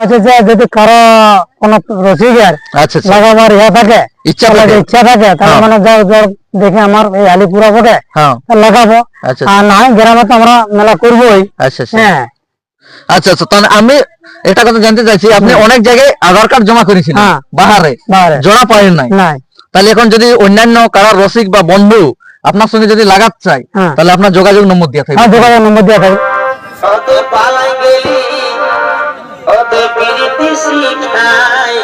আছে যে যদি কারও কোনো রসিকের আচ্ছা লাগাবার ইয়া থাকে ইচ্ছা তাহলে থাকে ইচ্ছা থাকে তাহলে হ্যাঁ। মানে যাও যাও দেখে আমার এই আলিপুরা বটে হ্যাঁ। লাগাবো। আচ্ছা আর না গ্রামে তো আমরা মেলা করবোই। আচ্ছা আচ্ছা। হ্যাঁ। আচ্ছা আচ্ছা তাহলে আমি একটা কথা জানতে চাইছি আপনি অনেক জায়গায় আধার কার্ড জমা করেছিলেন হ্যাঁ। বাহারে। জোড়া পায়েন নাই। নাই। তাহলে এখন যদি অন্যান্য কারার রসিক বা বন্ধু আপনার সঙ্গে যদি লাগাতে চাই হ্যাঁ। তাহলে আপনার যোগাযোগ নম্বর দিয়ে থাকবে। হ্যাঁ যোগাযোগ নম্বর দেওয়া থাকবে। ওতে পিরিতি শিখায়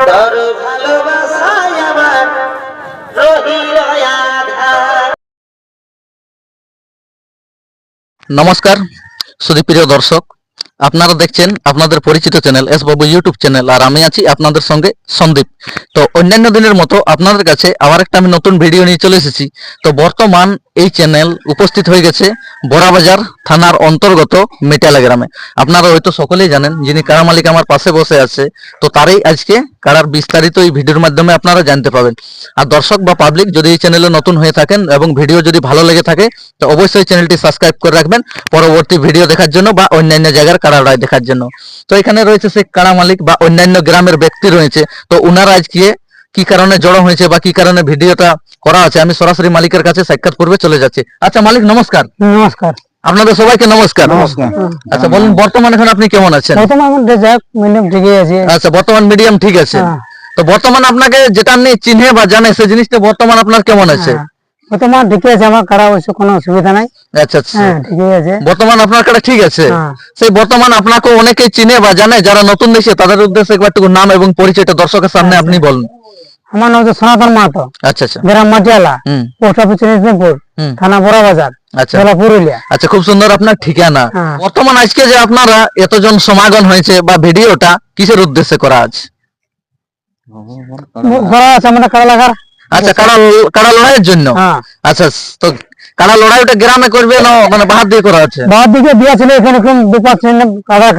তোর ভালোবাসায় আমার রহিল নমস্কার সুদীপ্রিয় দর্শক আপনারা দেখছেন আপনাদের পরিচিত channel S Babu YouTube channel আর আমি আছি আপনাদের সঙ্গে সন্দীপ। তো অন্যান্য দিনের মতো আপনাদের কাছে আবার একটা আমি নতুন ভিডিও নিয়ে চলে এসেছি। তো বর্তমান এই চ্যানেল উপস্থিত হয়ে গেছে বড়াবাজার থানার অন্তর্গত মেটালা গ্রামে। আপনারা হয়তো সকলেই জানেন যিনি কারা মালিক আমার পাশে বসে আছে, তো তারই আজকে কারার বিস্তারিত এই ভিডিওর মাধ্যমে আপনারা জানতে পাবেন। আর দর্শক বা পাবলিক যদি এই চ্যানেলে নতুন হয়ে থাকেন এবং ভিডিও যদি ভালো লেগে থাকে, তো অবশ্যই চ্যানেলটি সাবস্ক্রাইব করে রাখবেন। পরবর্তী ভিডিও দেখার জন্য বা অন্যান্য জায়গার কারাড়ায় দেখার জন্য। তো এখানে রয়েছে সেই কারা মালিক বা অন্যান্য গ্রামের ব্যক্তি রয়েছে। তো উনারা আজকে কি কারণে জড়ো হয়েছে বা কি কারণে ভিডিওটা করা আছে? আমি সরাসরি মালিকের কাছে সাক্ষাৎ করবে চলে যাচ্ছি। আচ্ছা মালিক নমস্কার। নমস্কার। আপনাদের সবাইকে নমস্কার। নমস্কার। আচ্ছা বলুন বর্তমানে এখন আপনি কেমন আছেন? আচ্ছা বর্তমান মিডিয়াম ঠিক আছে। হ্যাঁ। তো বর্তমান আপনাকে যেটা আপনি চিনে বা জানে সেই জিনিসটা বর্তমান আপনার কেমন আছে? হ্যাঁ। বর্তমান ঠিকই আছে আমার অবশ্য কোনো অসুবিধা নাই। আচ্ছা আচ্ছা। হ্যাঁ ঠিকই আছে। বর্তমান আপনার ঠিক আছে? হ্যাঁ। সেই বর্তমান আপনাকে অনেকেই চিনে বা জানে যারা নতুন দেশে তাদের উদ্দেশ্যে নাম এবং পরিচয়টা দর্শকের সামনে আপনি বলুন। আমার নাম হচ্ছে সনাতন মাহাতো। আচ্ছা আচ্ছা। গ্রাম মাটিয়ালা পোস্ট অফিস নিজামপুর থানা বড় বাজার আচ্ছা। পুরুলিয়া। আচ্ছা খুব সুন্দর আপনার ঠিকানা। হ্যাঁ। বর্তমান আজকে যে আপনারা এতজন সমাগম হয়েছে বা ভিডিওটা কিসের উদ্দেশ্যে করা আছে করা আছে আমাদের লাগার। আচ্ছা কারা কারা লড়াইয়ের জন্য? হ্যাঁ। আচ্ছা তো কারা লড়াইটা গ্রামে করবে না মানে বাহার দিয়ে করা আছে বাবার দিকে দিয়া ছিল এখানে কোন দু পাঁচ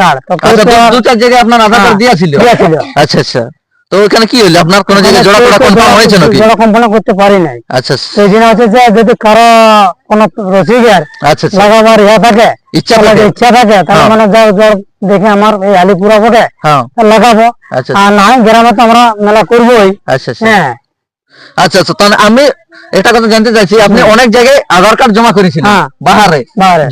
কার্ড। তো আচ্ছা তো দু- চার জায়গায় আপনার আধার কার্ড হ্যাঁ, দিয়েছিল দিয়েছিল। আচ্ছা আচ্ছা। তো ওখানে কি হইল আপনার কোন জায়গায় জোড়া টোড়া কনফার্ম হয়েছে নাকি? জোড়া কম্পনা করতে পারি নাই। আচ্ছা সেই জন্য হচ্ছে যে যদি কারও কোনো রসিকের আচ্ছা আচ্ছা। লাগাবার ইয়া থাকে ইচ্ছা থাকে। ইচ্ছা থাকে তাহলে হ্যাঁ। মানে যাও যাও দেখে আমার এই আলিপুরা বটে হ্যাঁ। লাগাবো। আচ্ছা আর না গ্রামে তো আমরা মেলা করবোই। আচ্ছা আচ্ছা। হ্যাঁ। আচ্ছা আচ্ছা তাহলে আমি একটা কথা জানতে চাইছি আপনি অনেক জায়গায় আধার কার্ড জমা করেছিলেন হ্যাঁ। বাহারে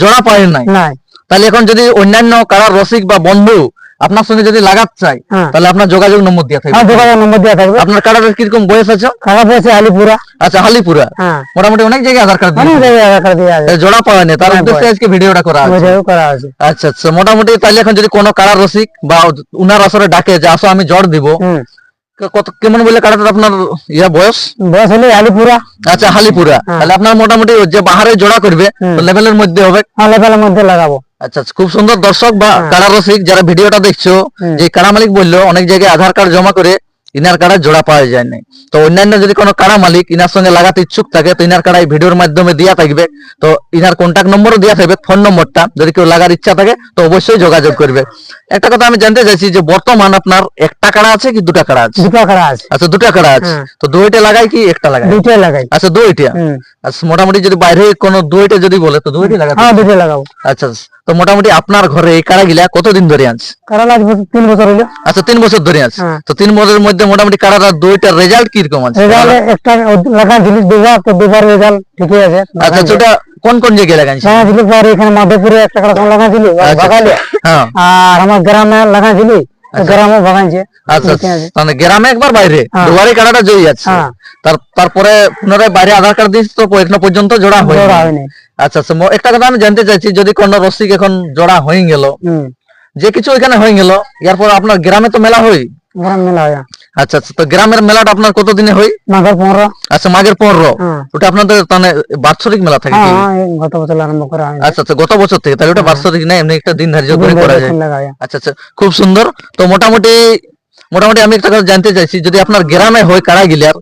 জোড়া পায়েন নাই। তাহলে এখন যদি অন্যান্য কারার রসিক বা বন্ধু আপনার সঙ্গে যদি লাগাতে চাই হ্যাঁ। তাহলে আপনার যোগাযোগ নম্বর দেওয়া হ্যাঁ থাকবে যোগাযোগ নম্বর দেওয়া থাকবে। আপনার কারার কীরকম বয়স আছে? কাকা পেয়েছে আলিপুরা। আচ্ছা হালিপুরা হ্যাঁ। মোটামুটি অনেক জায়গায় আধার কার্ড অনেক জায়গায় আধার কার্ড দেওয়া আছে। জোড়া পাওয়া নেই তার হ্যাঁ, উদ্দেশ্যে আজকে ভিডিওটা করা আছে। করা আছে। আচ্ছা আচ্ছা মোটামুটি তাহলে এখন যদি কোনো কারার রসিক বা উনার আসরে ডাকে যে আসো আমি জড় দিব। কত কেমন বলে কারাটা আপনার ইয়া বয়স বয়স হলে আলিপুরা আচ্ছা হালিপুরা হ্যাঁ। তাহলে আপনার মোটামুটি যে বাহারে জোড়া করবে। লেভেলের মধ্যে হবে হ্যাঁ লেভেলের মধ্যে লাগাবো আচ্ছা আচ্ছা, খুব সুন্দর দর্শক বা হ্যাঁ। কারা রসিক যারা ভিডিওটা দেখছ যে কারা মালিক বলল অনেক জায়গায় আধার কার্ড জমা করে ইনার কার্ডে জোড়া পাওয়া যায় না তো অন্যান্য যদি কোনো কারা মালিক ইনার সঙ্গে লাগাতে ইচ্ছুক থাকে তো ইনার এই ভিডিওর মাধ্যমে দেওয়া থাকবে। তো ইনার কন্ট্যাক্ট নম্বরও দেওয়া থাকবে ফোন নম্বরটা। যদি কেউ লাগার ইচ্ছা থাকে তো অবশ্যই যোগাযোগ করবে। একটা কথা আমি জানতে চাইছি যে বর্তমান আপনার একটা কাড়া আছে কি দুটা কাড়া আছে? দুটো কাড়া আছে। আচ্ছা দুটা কাড়া আছে। হ্যাঁ। তো দুইটা লাগাই কি একটা লাগাই? দুটোই লাগাই। আচ্ছা দুইটা। আচ্ছা মোটামুটি যদি বাইরে কোনো দুইটা যদি বলে তো দুইটা লাগাতে হ্যাঁ দুটোই লাগাবো। আচ্ছা তো মোটামুটি আপনার ঘরে এই কারা গিলা কতদিন ধরে আছে কারা লাগবে তিন বছর হলো আচ্ছা তিন বছর ধরে আছে হ্যাঁ। তো তিন বছরের মধ্যে মোটামুটি কারাটা দুইটা রেজাল্ট কীরকম আছে? রেজাল্ট একটা লাগা জিনিস দুবার তো দুবার রেজাল্ট ঠিকই আছে। আচ্ছা ওটা কোন কোন জায়গায় লাগাইছে হ্যাঁ এখানে মাধবপুরে একটা কারা লাগা ছিল আচ্ছা। বাগালে হ্যাঁ। আর আমার গ্রামে লাগা ছিল গ্রামে আচ্ছা মানে গ্রামে একবার বাইরে হ্যাঁ। দুবারই কাড়াটা জয়ী আছে। হ্যাঁ। তারপরে পুনরায় বাইরে আধার কার্ড দিয়েছে তো এখনও পর্যন্ত জোড়া হয় আচ্ছা আচ্ছা একটা কথা আমি জানতে চাইছি যদি কোন রসিক এখন জোড়া হয়ে গেল যে কিছু ওইখানে হয়ে গেল আপনার গ্রামে তো মেলা হয় মেলা হয় আচ্ছা আচ্ছা তো গ্রামের মেলাটা আপনার কত দিনে হয়? মাঘের পনেরো। আচ্ছা মাঘের পনেরো। হ্যাঁ ওটা আপনাদের মানে বাৎসরিক মেলা থাকে হ্যাঁ? হ্যাঁ, গত বছর আরম্ভ করা হয়। আচ্ছা আচ্ছা গত বছর থেকে তাহলে ওটা বাৎসরিক না এমনি একটা দিন ধার্য করে করা যায়। আচ্ছা আচ্ছা খুব সুন্দর। তো মোটামুটি মোটামুটি আমি একটা কথা জানতে চাইছি যদি আপনার গ্রামে হয় কাড়া গিলার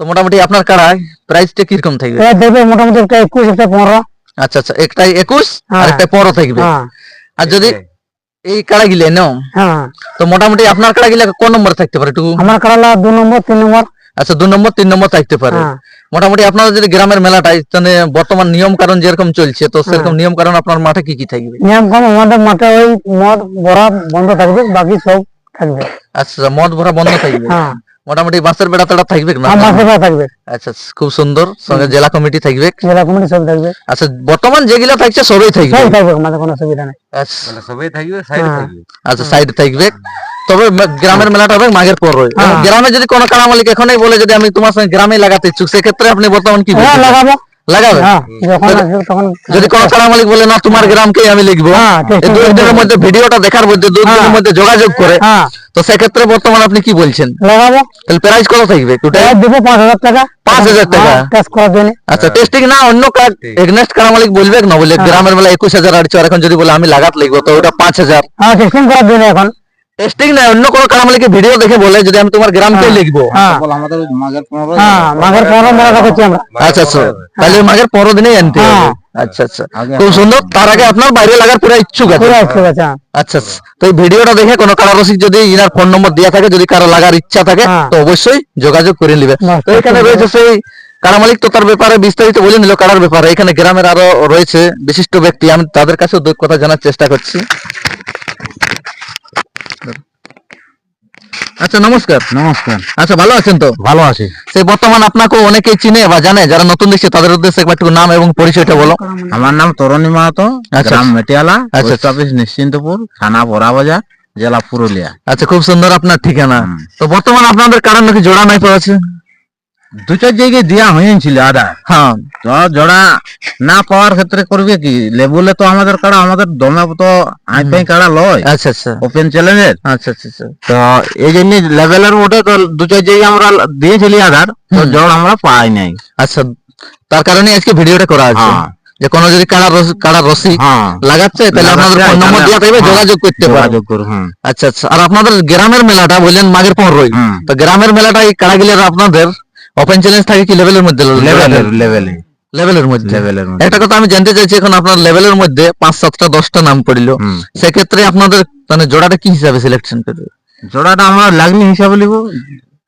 তো মোটামুটি আপনার কাড়ায় প্রাইসটা কীরকম থাকবে? দেখবে মোটামুটি একটা একুশ একটা পনেরো। আচ্ছা আচ্ছা একটাই একুশ আর হ্যাঁ। একটা পনেরো থাকবে। হ্যাঁ। আর যদি এই কাড়া গিলে নাও? হ্যাঁ। তো মোটামুটি আপনার কাড়া গিলা কোন নম্বর থাকতে পারে একটু আমার কারালা দু নম্বর তিন নম্বর। আচ্ছা দু নম্বর তিন নম্বর থাকতে পারে। হ্যাঁ। মোটামুটি আপনারা যদি গ্রামের মেলাটাই মানে বর্তমান নিয়ম কারণ যেরকম চলছে তো হ্যাঁ। সেরকম নিয়ম কারণ আপনার মাঠে কি কি থাকবে? নিয়ম কারণ আমাদের মাঠে ওই মদ ভরা বন্ধ থাকবে বাকি সব থাকবে। আচ্ছা মদ ভরা বন্ধ থাকবে? হ্যাঁ। মোটামুটি বেড়া তেড়া থাকবে আচ্ছা খুব সুন্দর। সঙ্গে জেলা কমিটি থাকবে। জেলা কমিটি সব থাকবে। আচ্ছা বর্তমান যেগুলা থাকছে সবই থাকবে? থাকবে আমাদের কোনো অসুবিধা নেই। আচ্ছা। সবাই থাকবে সাইডে হ্যাঁ। থাকবে। আচ্ছা সাইড থাকবে। তবে গ্রামের মেলাটা হবে মাঘের পর রয়ে। হ্যাঁ। গ্রামে যদি কোনো কারা মালিক এখনই বলে যদি আমি তোমার সঙ্গে গ্রামে লাগাতে ইচ্ছুক সেক্ষেত্রে আপনি বর্তমান কি হ্যাঁ লাগাবো। লাগাবে? হ্যাঁ যখন যদি কোনো কারা মালিক বলে না তোমার গ্রামকে আমি লিখব। হ্যাঁ, এই testing দুই দিনের মধ্যে ভিডিওটা দেখার মধ্যে দুই দিনের হ্যাঁ। মধ্যে যোগাযোগ করে। হ্যাঁ। তো সেক্ষেত্রে বর্তমান আপনি কি বলছেন? লাগাবো। তাহলে প্রাইস কত থাকবে টোটাল দেবো পাঁচ হাজার টাকা। 5,000 টাকা? টেস্ট করার জন্য। আচ্ছা টেস্টিং না অন্য এগনেস্ট কারা মালিক বলবে? না বলে। গ্রামের বেলা একুশ হাজার আটশো আর এখন যদি বলে আমি লাগাত লিখব তো ওটা পাঁচ হাজার। হ্যাঁ টেস্টিং করার জন্য এখন। টেস্টিং না অন্য কোনো কারামালিকের ভিডিও দেখে বলে যদি আমি তোমার গ্রামকে হ্যাঁ। লিখব। হ্যাঁ। আমাদের মাঘের পনেরো হ্যাঁ মাঘের পনেরো মেলাটা করছি আমরা। আচ্ছা আচ্ছা। তাহলে মাঘের পনেরো দিনেই আনতে হবে। আচ্ছা আচ্ছা। খুব সুন্দর। তার আগে আপনার বাইরে লাগার পুরো ইচ্ছুক আছে। পুরো ঠিক আছে। আচ্ছা আচ্ছা। তো এই ভিডিওটা দেখে কোনো কারও রসিক যদি ইনার ফোন নম্বর দেওয়া থাকে যদি কারও লাগার ইচ্ছা থাকে। তো অবশ্যই যোগাযোগ করে নিবে। তো এখানে রয়েছে সেই কারা মালিক তো তার ব্যাপারে বিস্তারিত বলে নিল কারার ব্যাপারে। এখানে গ্রামের আরও রয়েছে বিশিষ্ট ব্যক্তি। আমি তাদের কাছেও কথা জানার চেষ্টা করছি। আচ্ছা নমস্কার। নমস্কার। আচ্ছা ভালো আছেন তো? ভালো আছি। সেই বর্তমান আপনাকে অনেকেই চিনে বা জানে যারা নতুন দেখছে তাদের উদ্দেশ্যে একবার একটু নাম এবং পরিচয়টা বলো। আমার নাম তরণী মাহাতো আচ্ছা। গ্রাম মেটিয়ালা আচ্ছা। পোস্ট অফিস নিশ্চিন্তপুর থানা বড়াবাজার জেলা পুরুলিয়া। আচ্ছা খুব সুন্দর আপনার ঠিকানা। তো বর্তমান আপনাদের কারণ নাকি জোড়া নাই পাওয়া আছে দু চার জায়গায় দেওয়া হয়েছিল আদা। হ্যাঁ। তো জোড়া না পাওয়ার ক্ষেত্রে করবে কি? লেবুলে তো আমাদের কাড়া আমাদের দমে তো আই পাই কাড়া লয়। আচ্ছা আচ্ছা। ওপেন চ্যালেঞ্জের আচ্ছা আচ্ছা তো এই জন্য লেভেলের মধ্যে তো দু চার জায়গায় আমরা দিয়েছিলি আধার তো জল আমরা পাই নাই। আচ্ছা তার কারণে আজকে ভিডিওটা করা আছে হ্যাঁ। যে কোনো যদি কাড়া কাড়া রসি হ্যাঁ। লাগাচ্ছে তাহলে আপনাদের ফোন নম্বর দেওয়া থাকবে হ্যাঁ, যোগাযোগ করতে পারবে যোগাযোগ করুন আচ্ছা আচ্ছা। আর আপনাদের গ্রামের মেলাটা বললেন মাঘের পনেরোই। তো গ্রামের মেলাটা এই কাড়াগিলের আপনাদের ওপেন চ্যালেঞ্জ থাকে কি লেভেলের মধ্যে? লেভেলের লেভেলে লেভেলের মধ্যে। লেভেলের মধ্যে। একটা কথা আমি জানতে চাইছি এখন আপনার লেভেলের মধ্যে পাঁচ সাতটা দশটা নাম পড়ল। সেক্ষেত্রে আপনাদের মানে জোড়াটা কি হিসাবে সিলেকশন করবে? জোড়াটা আমরা লাগনি হিসাবে লিখব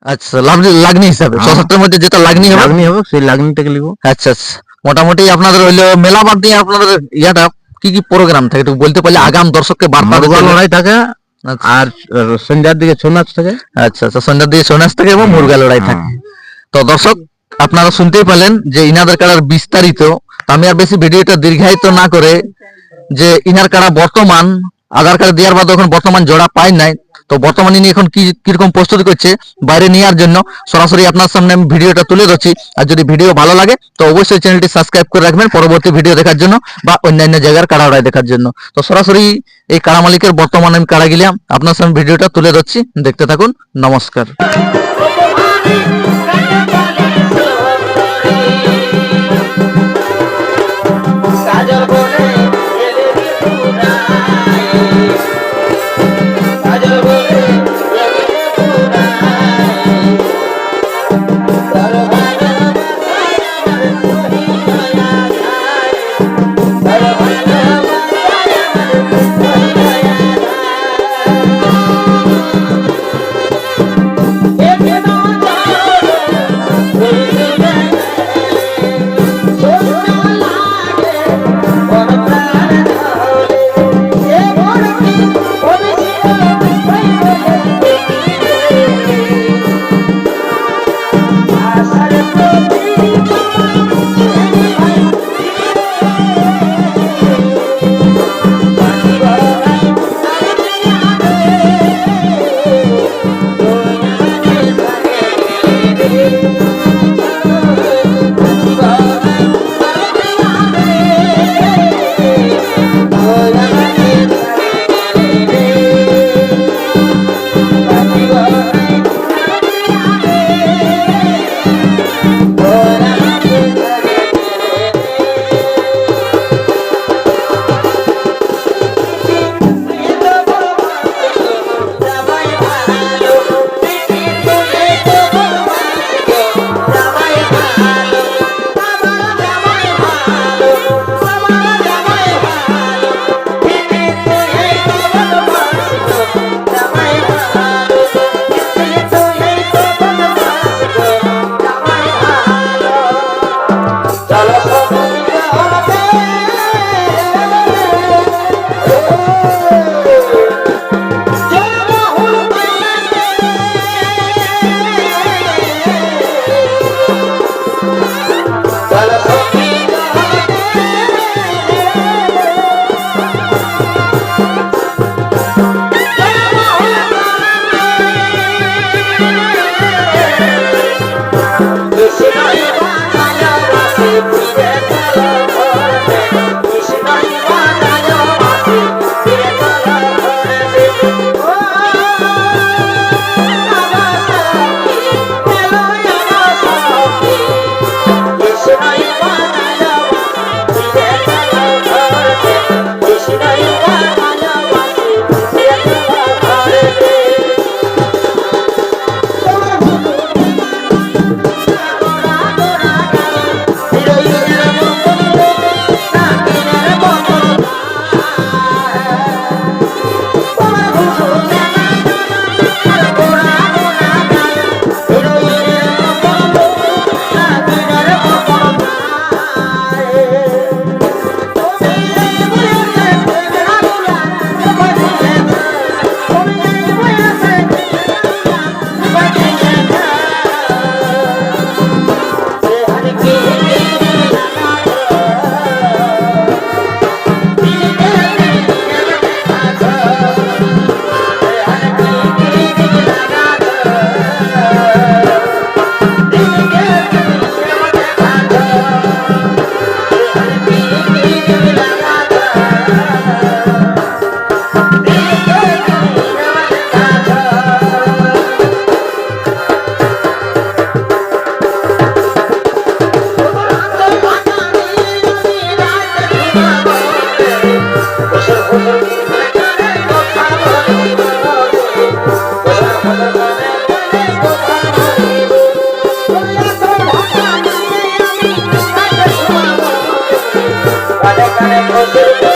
আচ্ছা লাগনি লাগনি হিসাবে। ছ হ্যাঁ। মধ্যে যেটা লাগনি হবে। লাগনি হবে সেই লাগনিটাকে লিখব আচ্ছা আচ্ছা। মোটামুটি আপনাদের হইল মেলা বাদ দিয়ে আপনাদের ইয়াটা কি কি প্রোগ্রাম থাকে? একটু বলতে পারলে আগাম দর্শককে বার্তা লড়াই থাকে আচ্ছা। আর সন্ধ্যার দিকে ছৌ নাচ থাকে। আচ্ছা আচ্ছা। সন্ধ্যার দিকে সোনাস থাকে এবং মুরগা লড়াই থাকে। তো দর্শক, আপনারা শুনতেই পেলেন যে ইনাদের কাড়ার বিস্তারিত। আমি আর বেশি ভিডিওটা দীর্ঘায়িত না করে যে ইনার কাড়া বর্তমান, আধার কার্ড দেওয়ার বাদ এখন বর্তমান জোড়া পাই নাই। তো বর্তমানে ইনি এখন কি, কীরকম প্রস্তুতি করছে, বাইরে নেওয়ার জন্য সরাসরি আপনার সামনে আমি ভিডিওটা তুলে ধরছি। আর যদি ভিডিও ভালো লাগে, তো অবশ্যই চ্যানেলটি সাবস্ক্রাইব করে রাখবেন পরবর্তী ভিডিও দেখার জন্য বা অন্যান্য জায়গার কাড়া ওড়াই দেখার জন্য। তো সরাসরি এই কাড়া মালিকের বর্তমানে আমি কাড়া গেলাম, আপনার সামনে ভিডিওটা তুলে ধরছি। দেখতে থাকুন, নমস্কার। Bye.